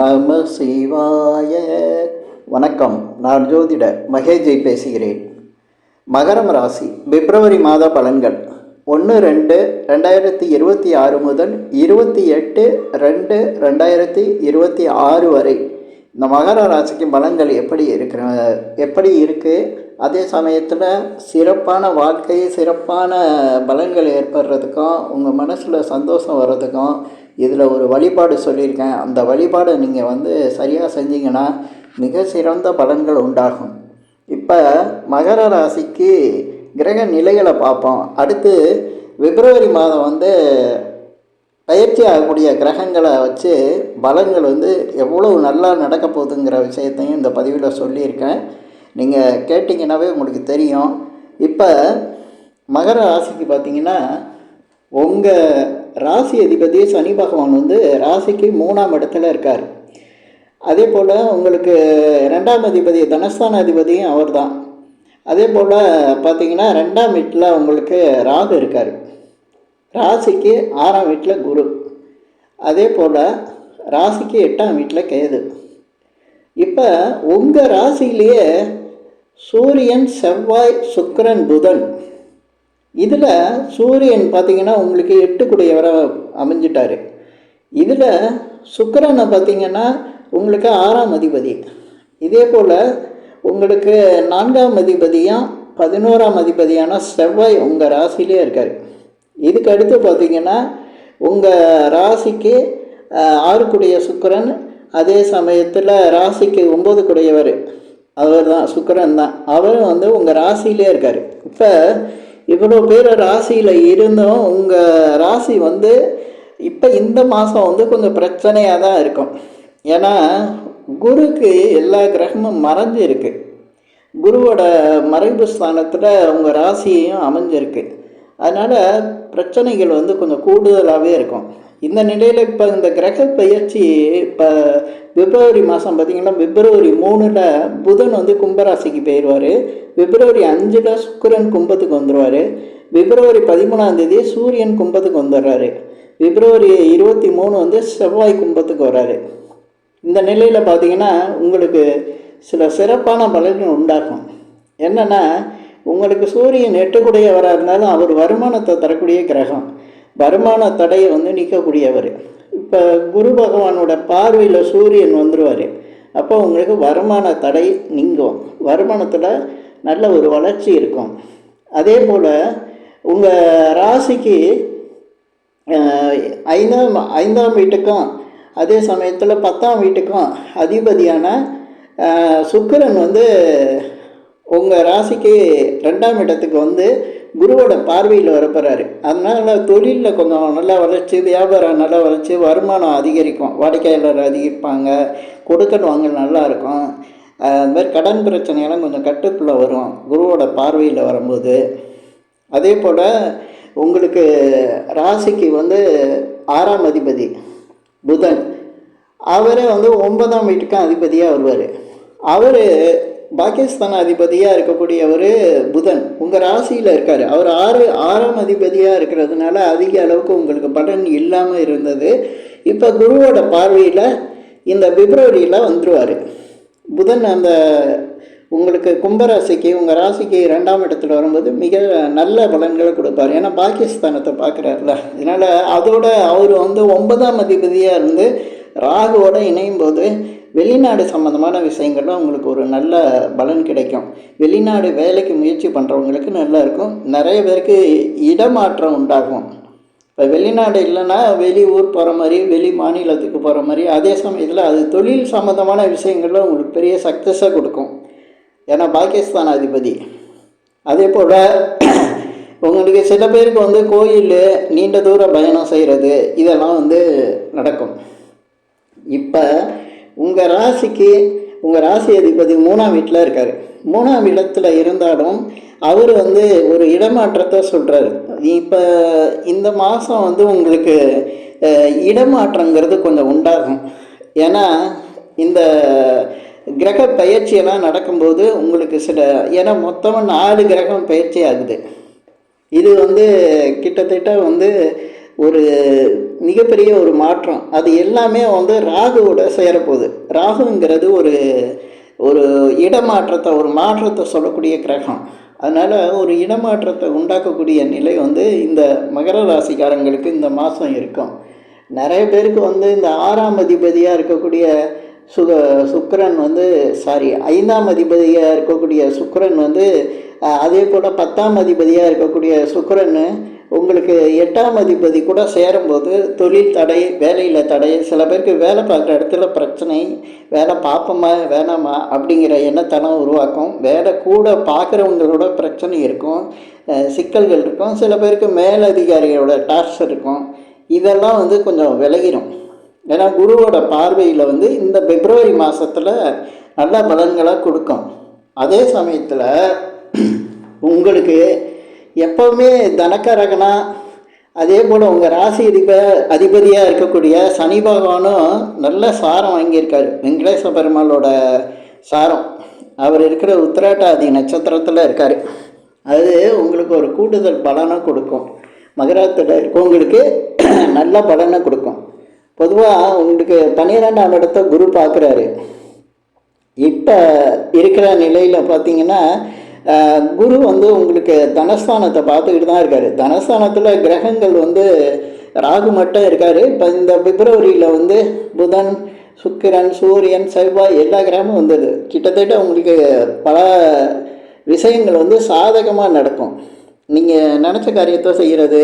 நம சிவாய வணக்கம் நான் ஜோதிட மகேஜை பேசுகிறேன். மகரம் ராசி பிப்ரவரி மாத பலன்கள். ஒன்று ரெண்டு ரெண்டாயிரத்தி இருபத்தி ஆறு முதல் இருபத்தி எட்டு ரெண்டு ரெண்டாயிரத்தி இருபத்தி ஆறு வரை. இந்த மகர ராசிக்கு பலன்கள் எப்படி இருக்கிற எப்படி இருக்குது அதே சமயத்தில் சிறப்பான வாழ்க்கை சிறப்பான பலன்கள் ஏற்படுறதுக்கும் உங்கள் மனசில் சந்தோஷம் வர்றதுக்கும் இதில் ஒரு வழிபாடு சொல்லியிருக்கேன். அந்த வழிபாடை நீங்கள் வந்து சரியாக செஞ்சீங்கன்னா மிக சிறந்த பலன்கள் உண்டாகும். இப்போ மகர ராசிக்கு கிரக நிலைகளை பார்ப்போம். அடுத்து பிப்ரவரி மாதம் வந்து பயிற்சி ஆகக்கூடிய கிரகங்களை வச்சு பலன்கள் வந்து எவ்வளவு நல்லா நடக்க போகுதுங்கிற விஷயத்தையும் இந்த பதிவில் சொல்லியிருக்கேன். நீங்கள் கேட்டிங்கன்னாவே உங்களுக்கு தெரியும். இப்போ மகர ராசிக்கு பார்த்தீங்கன்னா உங்கள் ராசி அதிபதி சனி பகவான் வந்து ராசிக்கு மூணாம் இடத்துல இருக்கார். அதே போல் உங்களுக்கு ரெண்டாம் அதிபதி தனஸ்தான அதிபதியும் அவர் தான் அதே போல் பார்த்தீங்கன்னா ரெண்டாம் வீட்டில் உங்களுக்கு ராகு இருக்கார். ராசிக்கு ஆறாம் வீட்டில் குரு. அதே போல் ராசிக்கு எட்டாம் வீட்டில் கேது. இப்போ உங்கள் ராசியிலேயே சூரியன் செவ்வாய் சுக்கரன் புதன் இதில் சூரியன் பார்த்திங்கன்னா உங்களுக்கு எட்டுக்குடையவராக அமைஞ்சிட்டாரு. இதில் சுக்கரனை பார்த்திங்கன்னா உங்களுக்கு ஆறாம் அதிபதி. இதே போல் உங்களுக்கு நான்காம் அதிபதியாக பதினோராம் அதிபதியான செவ்வாய் உங்கள் ராசிலே இருக்கார். இதுக்கு அடுத்து பார்த்திங்கன்னா உங்கள் ராசிக்கு ஆறுக்குடைய சுக்கரன் அதே சமயத்தில் ராசிக்கு ஒம்பது குடையவர் அவர் தான் சுக்கிரன் தான் அவரும் வந்து உங்கள் ராசியிலே இருக்கார். இப்போ இவ்வளோ பேர் ராசியில் இருந்தும் உங்கள் ராசி வந்து இப்போ இந்த மாதம் வந்து கொஞ்சம் பிரச்சனையாக தான் இருக்கும். ஏன்னா குருக்கு எல்லா கிரகமும் மறைஞ்சு இருக்குது குருவோட மறைவு ஸ்தானத்தில் உங்கள் ராசியையும் அமைஞ்சிருக்கு. அதனால் பிரச்சனைகள் வந்து கொஞ்சம் கூடுதலாகவே இருக்கும். இந்த நிலையில் இப்போ இந்த கிரக பயிற்சி இப்போ பிப்ரவரி மாதம் பார்த்திங்கன்னா பிப்ரவரி மூணில் புதன் வந்து கும்பராசிக்கு போயிடுவார் பிப்ரவரி அஞ்சில் சுக்கிரன் கும்பத்துக்கு வந்துடுவார் பிப்ரவரி பதிமூணாம் தேதி சூரியன் கும்பத்துக்கு வந்துடுறாரு. பிப்ரவரி இருபத்தி மூணு வந்து செவ்வாய் கும்பத்துக்கு வர்றாரு. இந்த நிலையில் பார்த்தீங்கன்னா உங்களுக்கு சில சிறப்பான பலன்கள் உண்டாகும். என்னென்னா உங்களுக்கு சூரியன் எட்டுக்குடையவராக இருந்தாலும் அவர் வருமானத்தை தரக்கூடிய கிரகம். வருமான தடையை வந்து நீக்கக்கூடியவர். இப்போ குரு பகவானோட பார்வையில் சூரியன் வந்துடுவார் அப்போ உங்களுக்கு வருமான தடை நீங்கும். வருமானத்தில் நல்ல ஒரு வளர்ச்சி இருக்கும். அதே போல் உங்கள் ராசிக்கு ஐந்தாம் ஐந்தாம் வீட்டுக்கும் அதே சமயத்தில் பத்தாம் வீட்டுக்கும் அதிபதியான சுக்கரன் சுக்கிரன் வந்து உங்கள் ராசிக்கு ரெண்டாம் இடத்துக்கு வந்து குருவோட பார்வையில் வரப்போகிறாரு அதனால் தொழிலில் கொஞ்சம் நல்லா வளர்ச்சி வியாபாரம் நல்லா வளர்ச்சி வருமானம் அதிகரிக்கும். வாடிக்கையாளர் அதிகரிப்பாங்க. கொடுக்கல் வாங்கல் நல்லாயிருக்கும் அது மாதிரி கடன் பிரச்சனையெல்லாம் கொஞ்சம் கட்டுக்குள்ளே வரும். குருவோட பார்வையில் வரும்போது. அதே போல் உங்களுக்கு ராசிக்கு வந்து ஆறாம் அதிபதி புதன். அவரே வந்து ஒன்பதாம் வீட்டுக்கும் அதிபதியாக வருவார். அவர் பாகிஸ்தான் அதிபதியாக இருக்கக்கூடியவர் புதன். உங்கள் ராசியில் இருக்கார். அவர் ஆறு ஆறாம் அதிபதியாக இருக்கிறதுனால அதிக அளவுக்கு உங்களுக்கு பலன் இல்லாமல் இருந்தது. இப்போ குருவோட பார்வையில் இந்த பிப்ரவரியில் வந்துருவார். புதன் அந்த உங்களுக்கு கும்பராசிக்கு உங்கள் ராசிக்கு ரெண்டாம் இடத்துல வரும்போது மிக நல்ல பலன்களை கொடுப்பார். ஏன்னா பாகிஸ்தானத்தை பார்க்குறாருல. அதனால் அதோட அவர் வந்து ஒன்பதாம் அதிபதியாக இருந்து ராகுவோட இணையும் போது வெளிநாடு சம்மந்தமான விஷயங்களும் உங்களுக்கு ஒரு நல்ல பலன் கிடைக்கும். வெளிநாடு வேலைக்கு முயற்சி பண்ணுறவங்களுக்கு நல்லா இருக்கும். நிறைய பேருக்கு இடமாற்றம் உண்டாகும். இப்போ வெளிநாடு இல்லைன்னா வெளி ஊர் போகிற மாதிரி வெளி மாநிலத்துக்கு போகிற மாதிரி அதே சமயத்தில் அது தொழில் சம்மந்தமான விஷயங்கள்ல உங்களுக்கு பெரிய சக்ஸஸாக கொடுக்கும். ஏன்னா பாகிஸ்தான் அதிபதி அதே போல் உங்களுக்கு சில பேருக்கு வந்து கோயில் நீண்ட தூர பயணம் செய்கிறது இதெல்லாம் வந்து நடக்கும். இப்போ உங்கள் ராசிக்கு உங்கள் ராசி அதிபதி மூணாம் வீட்டில் இருக்கார். மூணாம் இடத்துல இருந்தாலும் அவர் வந்து ஒரு இடமாற்றத்தை சொல்கிறாரு இப்போ இந்த மாதம் வந்து உங்களுக்கு இடமாற்றங்கிறது கொஞ்சம் உண்டாகும். ஏன்னா இந்த கிரக பயிற்சியெல்லாம் நடக்கும்போது உங்களுக்கு சில ஏன்னா மொத்தமாக நாலு கிரகம் பயிற்சி ஆகுது. இது வந்து கிட்டத்தட்ட வந்து ஒரு மிகப்பெரிய ஒரு மாற்றம். அது எல்லாமே வந்து ராகுவோட சேரப்போகுது. ராகுங்கிறது ஒரு ஒரு இடமாற்றத்தை ஒரு மாற்றத்தை சொல்லக்கூடிய கிரகம். அதனால் ஒரு இடமாற்றத்தை உண்டாக்கக்கூடிய நிலை வந்து இந்த மகர ராசிக்காரங்களுக்கு இந்த மாதம் இருக்கும். நிறைய பேருக்கு வந்து இந்த ஆறாம் அதிபதியாக இருக்கக்கூடிய சுக சுக்கரன் வந்து சாரி ஐந்தாம் அதிபதியாக இருக்கக்கூடிய சுக்கரன் வந்து அதே போல் பத்தாம் அதிபதியாக இருக்கக்கூடிய சுக்கிரன் உங்களுக்கு எட்டாம் அதிபதி கூட சேரும்போது தொழில் தடை வேலையில் தடை சில பேருக்கு வேலை பார்க்குற இடத்துல பிரச்சனை வேலை பார்ப்போமா வேணாமா அப்படிங்கிற எண்ணத்தனம் உருவாக்கும். வேலை கூட பார்க்குறவங்களோட பிரச்சனை இருக்கும் சிக்கல்கள் இருக்கும். சில பேருக்கு மேலதிகாரிகளோட டார்ச்சர் இருக்கும். இதெல்லாம் வந்து கொஞ்சம் விலகிடும் ஏன்னா குருவோட பார்வையில் வந்து இந்த பிப்ரவரி மாதத்தில் நல்ல பலன்களை கொடுக்கும். அதே சமயத்தில் உங்களுக்கு எப்போவுமே தனக்கரகனா அதே போல் உங்கள் ராசி அதிப அதிபதியாக இருக்கக்கூடிய சனி பகவானும் நல்ல சாரம் வாங்கியிருக்காரு. வெங்கடேச பெருமாளோட சாரம். அவர் இருக்கிற உத்திராட்டாதி நட்சத்திரத்தில் இருக்கார். அது உங்களுக்கு ஒரு கூடுதல் பலனை கொடுக்கும். மகராத்தில் இருக்கவங்களுக்கு நல்ல பலனை கொடுக்கும். பொதுவாக உங்களுக்கு பன்னிரெண்டாம் இடத்த குரு பார்க்குறாரு. இப்போ இருக்கிற நிலையில் பார்த்தீங்கன்னா குரு வந்து உங்களுக்கு தனஸ்தானத்தை பார்த்துக்கிட்டு தான் இருக்காரு. தனஸ்தானத்தில் கிரகங்கள் வந்து ராகு மட்டும் இருக்கார். இப்போ இந்த பிப்ரவரியில் வந்து புதன் சுக்கிரன் சூரியன் செவ்வாய் எல்லா கிரகமும் வந்தது. கிட்டத்தட்ட உங்களுக்கு பல விஷயங்கள் வந்து சாதகமாக நடக்கும். நீங்கள் நினச்ச காரியத்தை செய்கிறது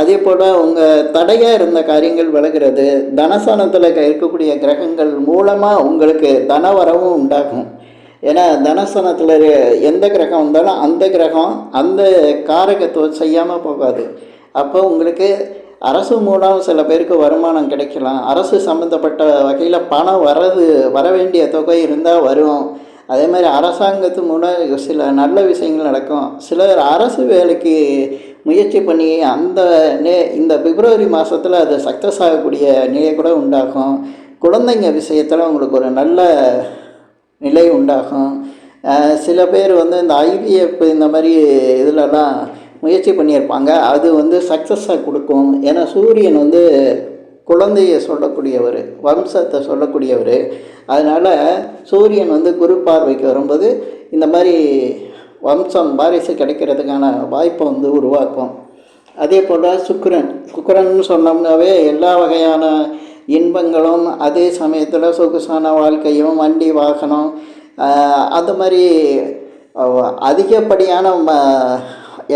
அதே போல் உங்கள் தடையாக இருந்த காரியங்கள் விலகிறது தனஸ்தானத்தில் இருக்கக்கூடிய கிரகங்கள் மூலமாக உங்களுக்கு தனவரவும் உண்டாகும். ஏன்னா தனசனத்தில் எந்த கிரகம் வந்தாலும் அந்த கிரகம் அந்த காரகத்துவம் செய்யாமல் போகாது. அப்போ உங்களுக்கு அரசு மூலம் சில பேருக்கு வருமானம் கிடைக்கலாம். அரசு சம்மந்தப்பட்ட வகையில் பணம் வரது வர வேண்டிய தொகை இருந்தால் வரும். அதே மாதிரி அரசாங்கத்து மூலம் சில நல்ல விஷயங்கள் நடக்கும். சிலர் அரசு வேலைக்கு முயற்சி பண்ணி அந்த நே இந்த பிப்ரவரி மாதத்தில் அது சக்ஸஸ் ஆகக்கூடிய நிலை கூட உண்டாகும். குழந்தைங்க விஷயத்தில் உங்களுக்கு ஒரு நல்ல நிலை உண்டாகும். சில பேர் வந்து இந்த ஐவிஎஃப் இந்த மாதிரி இதிலலாம் முயற்சி பண்ணியிருப்பாங்க. அது வந்து சக்ஸஸாக கொடுக்கும். ஏன்னா சூரியன் வந்து குழந்தைய சொல்லக்கூடியவர் வம்சத்தை சொல்லக்கூடியவர். அதனால் சூரியன் வந்து குரு பார்வைக்கு வரும்போது இந்த மாதிரி வம்சம் வாரிசு கிடைக்கிறதுக்கான வாய்ப்பை வந்து உருவாக்கும். அதே போல் சுக்கரன். சுக்கரன் சொன்னோம்னாவே எல்லா வகையான இன்பங்களும் அதே சமயத்தில் சொகுசான வாழ்க்கையும் வண்டி வாகனம் அது மாதிரி அதிகப்படியான ம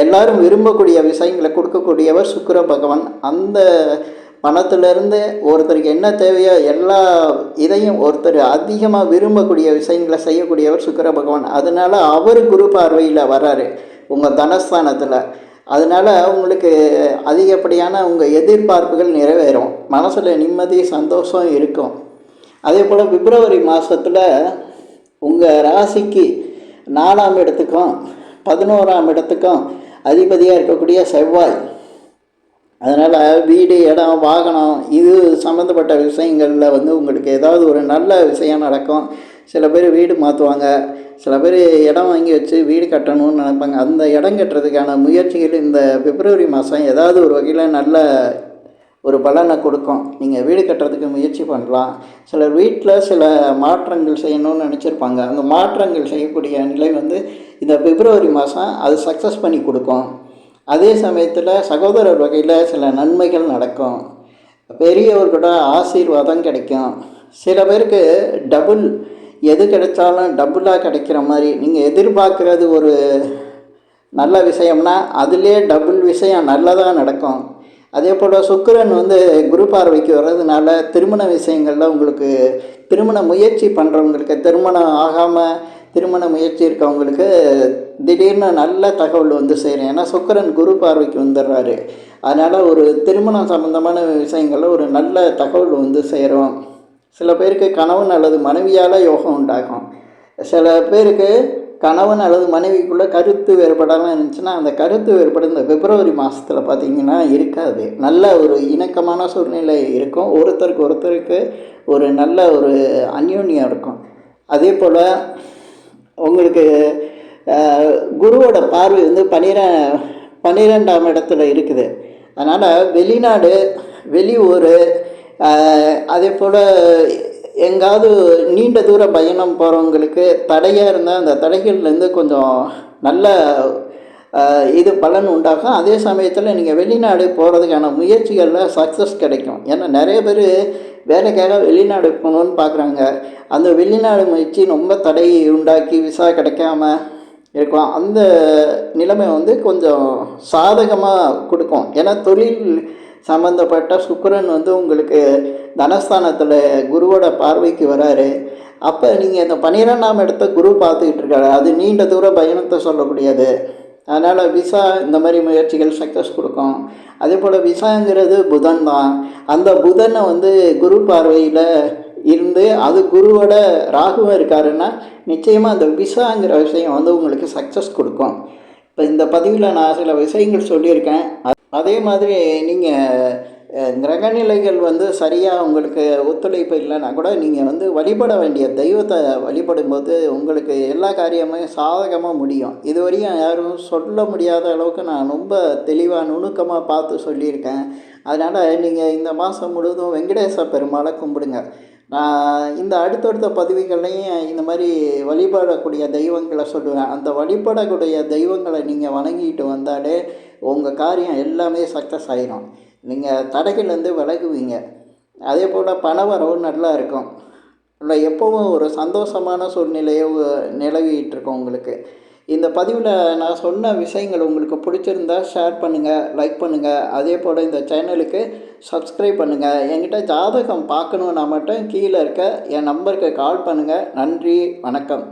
எல்லாரும் விரும்பக்கூடிய விஷயங்களை கொடுக்கக்கூடியவர் சுக்கிர பகவான். அந்த பணத்திலிருந்து ஒருத்தருக்கு என்ன தேவையோ எல்லா இதையும் ஒருத்தர் அதிகமாக விரும்பக்கூடிய விஷயங்களை செய்யக்கூடியவர் சுக்கிர பகவான். அதனால் அவர் குரு பார்வையில் வராரு. உங்கள் தனஸ்தானத்தில். அதனால் உங்களுக்கு அதிகப்படியான உங்கள் எதிர்பார்ப்புகள் நிறைவேறும். மனசில் நிம்மதி சந்தோஷம் இருக்கும். அதே போல் பிப்ரவரி மாதத்தில் உங்கள் ராசிக்கு நாலாம் இடத்துக்கும் பதினோராம் இடத்துக்கும் அதிபதியாக இருக்கக்கூடிய செவ்வாய். அதனால் வீடு இடம் வாகனம் இது சம்மந்தப்பட்ட விஷயங்களில் வந்து உங்களுக்கு ஏதாவது ஒரு நல்ல விஷயம் நடக்கும். சில பேர் வீடு மாற்றுவாங்க சில பேர் இடம் வாங்கி வச்சு வீடு கட்டணும்னு நினைப்பாங்க. அந்த இடம் கட்டுறதுக்கான முயற்சிகள் இந்த பிப்ரவரி மாதம் ஏதாவது ஒரு வகையில் நல்ல ஒரு பலனை கொடுக்கும். நீங்கள் வீடு கட்டுறதுக்கு முயற்சி பண்ணலாம். சிலர் வீட்டில் சில மாற்றங்கள் செய்யணும்னு நினச்சிருப்பாங்க. அந்த மாற்றங்கள் செய்யக்கூடிய நிலை வந்து இந்த பிப்ரவரி மாதம் அது சக்ஸஸ் பண்ணி கொடுக்கும். அதே சமயத்தில் சகோதரர் வகையில் சில நன்மைகள் நடக்கும். பெரியவர்களோட ஆசீர்வாதம் கிடைக்கும். சில பேருக்கு டபுள் எது கிடைச்சாலும் டபுளாக கிடைக்கிற மாதிரி நீங்கள் எதிர்பார்க்குறது ஒரு நல்ல விஷயம்னா அதிலே டபுள் விஷயம் நல்லதாக நடக்கும். அதே போல் சுக்கரன் வந்து குரு பார்வைக்கு வர்றதுனால திருமண விஷயங்களில் உங்களுக்கு திருமண முயற்சி பண்ணுறவங்களுக்கு திருமணம் ஆகாமல் திருமண முயற்சி இருக்கவங்களுக்கு திடீர்னு நல்ல தகவல் வந்து சேரும். ஏன்னா சுக்கிரன் குரு பார்வைக்கு வந்துடுறாரு அதனால் ஒரு திருமணம் சம்மந்தமான விஷயங்களில் ஒரு நல்ல தகவல் வந்து சேரும். சில பேருக்கு கணவன் அல்லது மனைவியால் யோகம் உண்டாகும். சில பேருக்கு கணவன் அல்லது மனைவிக்குள்ளே கருத்து வேறுபாடெல்லாம் இருந்துச்சுன்னா அந்த கருத்து வேறுபாடு இந்த பிப்ரவரி மாதத்தில் பார்த்திங்கன்னா இருக்காது. நல்ல ஒரு இணக்கமான சூழ்நிலை இருக்கும். ஒருத்தருக்கு ஒருத்தருக்கு ஒரு நல்ல ஒரு அந்யோன்யம் இருக்கும். அதே போல் உங்களுக்கு குருவோட பார்வை வந்து பன்னிர பன்னிரெண்டாம் இடத்துல இருக்குது. அதனால் வெளிநாடு வெளியூர் அதே போல் எங்காவது நீண்ட தூர பயணம் போகிறவங்களுக்கு தடையாக இருந்தால் அந்த தடைகள்லேருந்து கொஞ்சம் நல்ல இது பலன் உண்டாகும். அதே சமயத்தில் நீங்கள் வெளிநாடு போகிறதுக்கான முயற்சிகளில் சக்ஸஸ் கிடைக்கும். ஏன்னா நிறைய பேர் வேலைக்காக வெளிநாடு போகணுன்னு பார்க்குறாங்க அந்த வெளிநாடு முயற்சி ரொம்ப தடை உண்டாக்கி விசா கிடைக்காம இருக்கலாம் அந்த நிலைமை வந்து கொஞ்சம் சாதகமாக கொடுக்கும். ஏன்னா தொழில் சம்மந்தப்பட்ட சுக்கரன் வந்து உங்களுக்கு தனஸ்தானத்தில் குருவோட பார்வைக்கு வராரு. அப்போ நீங்கள் இந்த பன்னிரெண்டாம் இடத்த குரு பார்த்துக்கிட்டு இருக்காரு. அது நீண்ட தூர பயணத்தை சொல்லக்கூடியது. அதனால் விசா இந்த மாதிரி முயற்சிகள் சக்ஸஸ் கொடுக்கும். அதே போல் விசாங்கிறது புதன் தான். அந்த புதனை வந்து குரு பார்வையில் இருந்து அது குருவோட ராகுவம் இருக்காருன்னா நிச்சயமாக அந்த விசாங்கிற விஷயம் வந்து உங்களுக்கு சக்ஸஸ் கொடுக்கும். இப்போ இந்த பதிவில் நான் சில விஷயங்கள் சொல்லியிருக்கேன். அதே மாதிரி நீங்கள் கிரகநிலைகள் வந்து சரியாக உங்களுக்கு ஒத்துழைப்பு இல்லைன்னா கூட நீங்கள் வந்து வழிபட வேண்டிய தெய்வத்தை வழிபடும்போது உங்களுக்கு எல்லா காரியமுமே சாதகமாக முடியும். இதுவரையும் யாரும் சொல்ல முடியாத அளவுக்கு நான் ரொம்ப தெளிவாக நுணுக்கமாக பார்த்து சொல்லியிருக்கேன். அதனால் நீங்கள் இந்த மாதம் முழுவதும் வெங்கடேச பெருமாளை கும்பிடுங்க. நான் இந்த அடுத்தடுத்த பதிவுகள்லையும் இந்த மாதிரி வழிபடக்கூடிய தெய்வங்களை சொல்லுவேன். அந்த வழிபடக்கூடிய தெய்வங்களை நீங்கள் வணங்கிட்டு வந்தாலே உங்கள் காரியம் எல்லாமே சக்ஸஸ் ஆகிடும் நீங்கள் தடைகள்லேருந்து விலகுவீங்க. அதே போல் பணவரவு நல்லா இருக்கும். இல்லை எப்போவும் ஒரு சந்தோஷமான சூழ்நிலையை உ- இருக்கும் உங்களுக்கு. இந்த பதிவில் நான் சொன்ன விஷயங்கள் உங்களுக்கு பிடிச்சிருந்தா ஷேர் பண்ணுங்கள் லைக் பண்ணுங்கள் அதே போல் இந்த சேனலுக்கு சப்ஸ்கிரைப் பண்ணுங்கள் என்கிட்ட ஜாதகம் பார்க்கணுன்னா மட்டும் கீழே இருக்க என் நம்பருக்கு கால் பண்ணுங்கள் நன்றி வணக்கம்.